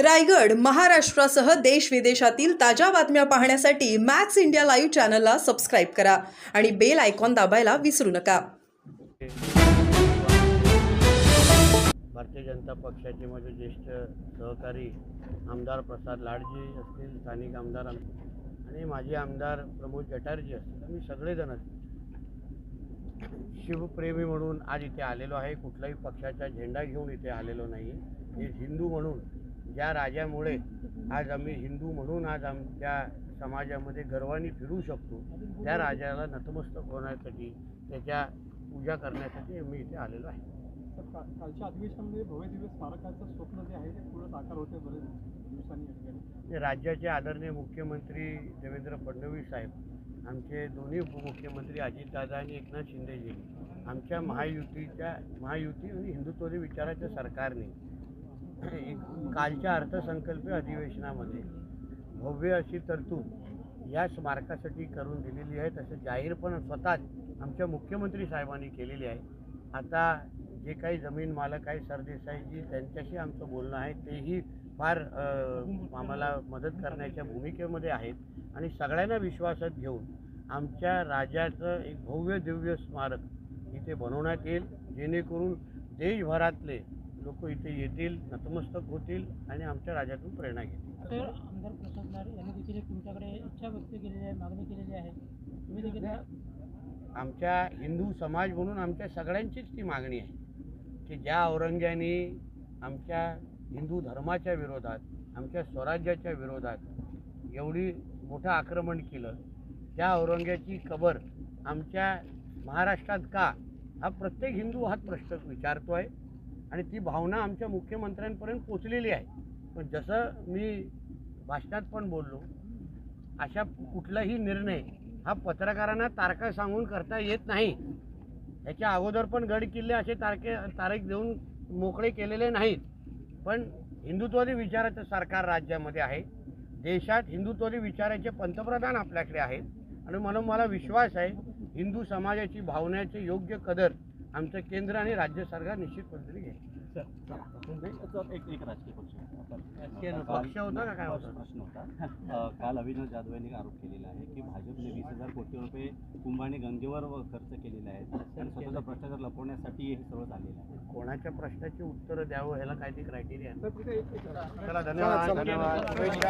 रायगड महाराष्ट्रासह देश विदेशातील ताज्या बातम्या पाहण्यासाठी मॅक्स इंडिया लाईव्ह चॅनलला सबस्क्राईब करा आणि बेल आयकॉन दाबायला विसरू नका. भारतीय जनता पक्षाचे माझे ज्येष्ठ सहकारी आमदार प्रसाद लाडजी असतील स्थानिक आमदार आणि माजी आमदार प्रमोद जटारजी असतील. आम्ही सगळेजण शिवप्रेमी म्हणून आज इथे आलेलो आहे. कुठल्याही पक्षाचा झेंडा घेऊन इथे आलेलो नाही हे हिंदू म्हणून ज्या राजामुळे आज आम्ही हिंदू म्हणून आज आमच्या समाजामध्ये गर्वाने फिरू शकतो त्या राजाला नतमस्तक होण्यासाठी त्याच्या पूजा करण्यासाठी आम्ही इथे आलेलो आहे. कालच्या अधिवेशनामध्ये भव्य दिव्य स्मारकाचं स्वप्न जे आहे ते पूर्ण साकार होते बरेच दिवसांनी राज्याचे आदरणीय मुख्यमंत्री देवेंद्र फडणवीस साहेब आमचे दोन्ही उपमुख्यमंत्री अजितदादा आणि एकनाथ शिंदेजी आमच्या महायुतीच्या महायुती आणि हिंदुत्वरी विचाराच्या सरकारने कालच्या अर्थसंकल्पीय अधिवेशनामध्ये भव्य अशी तरतूद या स्मारकासाठी करून दिलेली आहे. तसं जाहीरपण स्वतःच आमच्या मुख्यमंत्री साहेबांनी केलेली आहे. आता जे काही जमीन मालक आहे सरदेसाईजी त्यांच्याशी आमचं बोलणं आहे. तेही फार आम्हाला मदत करण्याच्या भूमिकेमध्ये आहेत. आणि सगळ्यांना विश्वासात घेऊन आमच्या राजाचं एक भव्य दिव्य स्मारक इथे बनवण्यात येईल. जेणेकरून देशभरातले लोक इथे येतील नतमस्तक होतील आणि आमच्या राजातून प्रेरणा घेतील. तर आमदार प्रसाद लाड यांनी देखील एक तुमच्याकडे इच्छा व्यक्त केलेली आहे मागणी केलेली आहे. तुम्ही देखील आमच्या हिंदू समाज म्हणून आमच्या सगळ्यांचीच ती मागणी आहे की ज्या औरंग्याने आमच्या हिंदू धर्माच्या विरोधात आमच्या स्वराज्याच्या विरोधात एवढी मोठं आक्रमण केलं त्या औरंग्याची कबर आमच्या महाराष्ट्रात का? हा प्रत्येक हिंदू हा प्रश्न विचारतो आहे आणि ती भावना आमच्या मुख्यमंत्र्यांपर्यंत पोचलेली आहे. पण जसं मी भाषणात पण बोललो अशा कुठलाही निर्णय हा पत्रकारांना तारखा सांगून करता येत नाही. ह्याच्या अगोदर पण गड किल्ले असे तारखे तारीख देऊन मोकळे केलेले नाहीत. पण हिंदुत्वादी विचाराचं सरकार राज्यामध्ये आहे. देशात हिंदुत्वादी विचाराचे पंतप्रधान आपल्याकडे आहेत. आणि म्हणून मला विश्वास आहे हिंदू समाजाची भावनेचे योग्य कदर आमचं केंद्र आणि राज्य सरकार निश्चित पद्धतीने घेईल. एक एक राजकीय पक्ष होता. का काय होता? प्रश्न होता. काल अविनाश जाधव यांनी आरोप केलेला आहे की भाजपने वीस हजार कोटी रुपये कुंभ आणि गंगेवर खर्च केलेले आहेत. आणि स्वतःचा भ्रष्टाचार लपवण्यासाठी हे सर्व झालेलं आहे. कोणाच्या प्रश्नाची उत्तरं द्यावं ह्याला काय ते क्रायटेरिया तर चला धन्यवाद धन्यवाद.